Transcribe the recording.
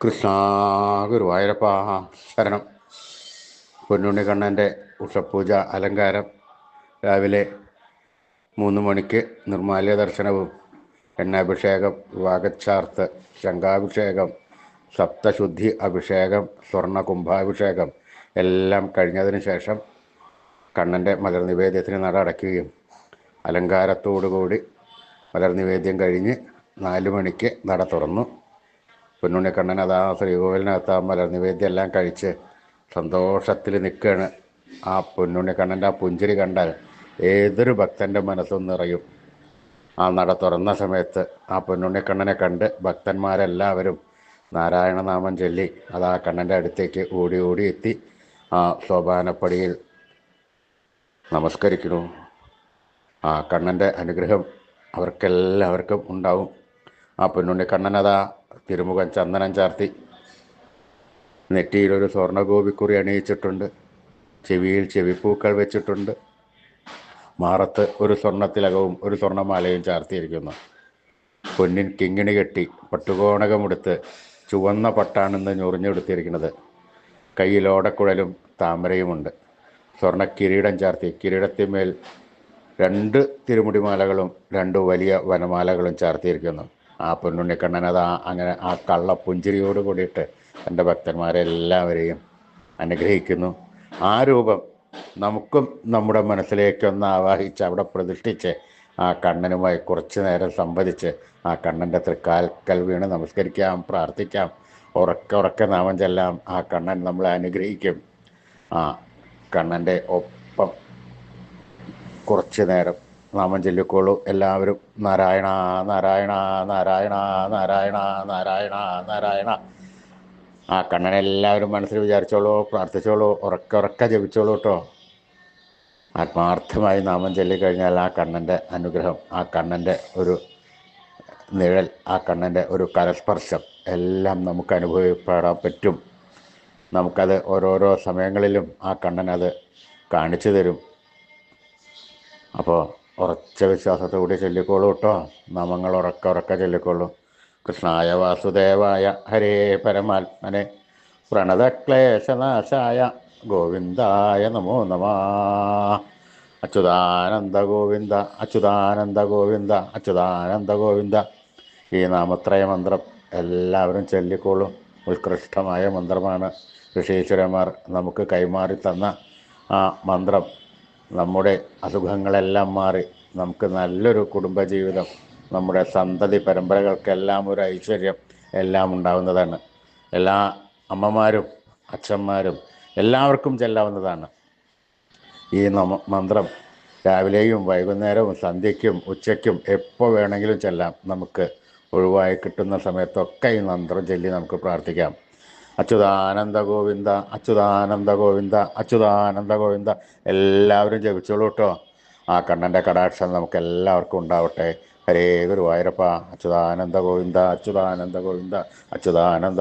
കൃഷ്ണ ഗുരുവായൂരപ്പ ശരണം. പൊന്നുണ്ണികണ്ണന്റെ ഉഷപൂജ അലങ്കാരം. രാവിലെ മൂന്ന് മണിക്ക് നിർമാല്യ ദർശനവും എണ്ണാഭിഷേകം വാഗച്ചാർത്ത് ശംഖാഭിഷേകം സപ്തശുദ്ധി അഭിഷേകം സ്വർണ കുംഭാഭിഷേകം എല്ലാം കഴിഞ്ഞതിന് ശേഷം കണ്ണന്റെ മലർ നിവേദ്യത്തിന് നട അടയ്ക്കുകയും അലങ്കാരത്തോടുകൂടി മലർ നിവേദ്യം കഴിഞ്ഞ് നാല് മണിക്ക് നട തുറന്നു. പൊന്നുണ്ണിക്കണ്ണൻ അതാ ശ്രീകോവിലിനകത്ത് ആ മലർ നിവേദ്യം എല്ലാം കഴിച്ച് സന്തോഷത്തിൽ നിൽക്കുകയാണ്. ആ പൊന്നുണ്ണിക്കണ്ണന്റെ ആ പുഞ്ചിരി കണ്ടാൽ ഏതൊരു ഭക്തന്റെ മനസ്സും നിറയും. ആ നട തുറന്ന സമയത്ത് ആ പൊന്നുണ്ണിക്കണ്ണനെ കണ്ട് ഭക്തന്മാരെല്ലാവരും നാരായണനാമം ചൊല്ലി അത് ആ കണ്ണന്റെ അടുത്തേക്ക് ഓടി ഓടി എത്തി. ആ സോപാനപ്പടിയിൽ നമസ്കരിക്കുന്നു. ആ കണ്ണന്റെ അനുഗ്രഹം അവർക്കെല്ലാവർക്കും ഉണ്ടാവും. ആ പൊന്നുണ്ണി കണ്ണനതാ തിരുമുഖം ചന്ദനം ചാർത്തി. നെറ്റിയിലൊരു സ്വർണഗോപിക്കുറി അണിയിച്ചിട്ടുണ്ട്. ചെവിയിൽ ചെവിപ്പൂക്കൾ വെച്ചിട്ടുണ്ട്. മാറത്ത് ഒരു സ്വർണത്തിലകവും ഒരു സ്വർണമാലയും ചാർത്തിയിരിക്കുന്നു. പൊന്നിൻ കിങ്ങിണി കെട്ടി പട്ടുകോണകമെടുത്ത് ചുവന്ന പട്ടാണെന്ന് ഞൊറിഞ്ഞെടുത്തിരിക്കുന്നത്. കയ്യിൽ ഓടക്കുഴലും താമരയുമുണ്ട്. സ്വർണ കിരീടം ചാർത്തി. കിരീടത്തിന്മേൽ രണ്ട് തിരുമുടിമാലകളും രണ്ട് വലിയ വനമാലകളും ചാർത്തിയിരിക്കുന്നു. ആ പൊന്നുണ്ണിക്കണ്ണൻ ആ അങ്ങനെ ആ കള്ള പുഞ്ചിരിയോട് കൂടിയിട്ട് എന്റെ ഭക്തന്മാരെ എല്ലാവരെയും അനുഗ്രഹിക്കുന്നു. ആ രൂപം നമുക്കും നമ്മുടെ മനസ്സിലേക്കൊന്ന് ആവാഹിച്ച് അവിടെ പ്രതിഷ്ഠിച്ച് ആ കണ്ണനുമായി കുറച്ചു നേരം സംവദിച്ച് ആ കണ്ണന്റെ തൃക്കാൽക്കൽ വീണ് നമസ്കരിക്കാം പ്രാർത്ഥിക്കാം. ഉറക്കെ ഉറക്കെ നാമം ചെല്ലാം ആ കണ്ണൻ നമ്മളെ അനുഗ്രഹിക്കും. ആ കണ്ണന്റെ ഒപ്പം കുറച്ച് നേരം നാമം ചൊല്ലിക്കോളൂ എല്ലാവരും നാരായണ നാരായണ നാരായണ നാരായണ നാരായണ നാരായണ. ആ കണ്ണനെ എല്ലാവരും മനസ്സിൽ വിചാരിച്ചോളൂ പ്രാർത്ഥിച്ചോളൂ ഉറക്ക ഉറക്ക ജപിച്ചോളൂ കേട്ടോ. ആത്മാർത്ഥമായി നാമം ചൊല്ലിക്കഴിഞ്ഞാൽ ആ കണ്ണന്റെ അനുഗ്രഹം ആ കണ്ണന്റെ ഒരു നിഴൽ ആ കണ്ണന്റെ ഒരു കരസ്പർശം എല്ലാം നമുക്ക് അനുഭവപ്പെടാൻ പറ്റും. നമുക്കത് ഓരോരോ സമയങ്ങളിലും ആ കണ്ണനത് കാണിച്ചു തരും. അപ്പോൾ ഉറച്ച വിശ്വാസത്തോടെ ചൊല്ലിക്കോളൂ കേട്ടോ. നാമങ്ങൾ ഉറക്ക ഉറക്ക ചൊല്ലിക്കോളൂ. കൃഷ്ണായ വാസുദേവായ ഹരേ പരമാത്മനെ. പ്രണതക്ലേശനാശായ ഗോവിന്ദായ നമോ നമ. അച്യുതാനന്ദ ഗോവിന്ദ അച്യുതാനന്ദ ഗോവിന്ദ അച്യുതാനന്ദ ഗോവിന്ദ. ഈ നാമത്രയ മന്ത്രം എല്ലാവരും ചൊല്ലിക്കോളും. ഉത്കൃഷ്ടമായ മന്ത്രമാണ് ഋഷീശ്വരന്മാർ നമുക്ക് കൈമാറി തന്ന ആ മന്ത്രം. നമ്മുടെ അസുഖങ്ങളെല്ലാം മാറി. നമുക്ക് നല്ലൊരു കുടുംബജീവിതം നമ്മുടെ സന്തതി പരമ്പരകൾക്കെല്ലാം ഒരു ഐശ്വര്യം എല്ലാം ഉണ്ടാവുന്നതാണ്. എല്ലാ അമ്മമാരും അച്ഛന്മാരും എല്ലാവർക്കും ചെല്ലാവുന്നതാണ്. ഈ നമ മന്ത്രം രാവിലെയും വൈകുന്നേരവും സന്ധ്യയ്ക്കും ഉച്ചയ്ക്കും എപ്പോൾ വേണമെങ്കിലും ചെല്ലാം. നമുക്ക് ഒഴിവായി കിട്ടുന്ന സമയത്തൊക്കെ ഈ മന്ത്രം ചൊല്ലി നമുക്ക് പ്രാർത്ഥിക്കാം. അച്യുതാനന്ദ ഗോവിന്ദ അച്യുതാനന്ദ ഗോവിന്ദ അച്യുതാനന്ദ ഗോവിന്ദ എല്ലാവരും ജപിച്ചോളൂ കേട്ടോ ആ കണ്ണന്റെ കടാക്ഷം നമുക്ക് എല്ലാവർക്കും ഉണ്ടാവട്ടെ. ഹരേ ഗുരുവായൂരപ്പ അച്യുതാനന്ദ ഗോവിന്ദ അച്യുതാനന്ദ ഗോവിന്ദ അച്യുതാനന്ദ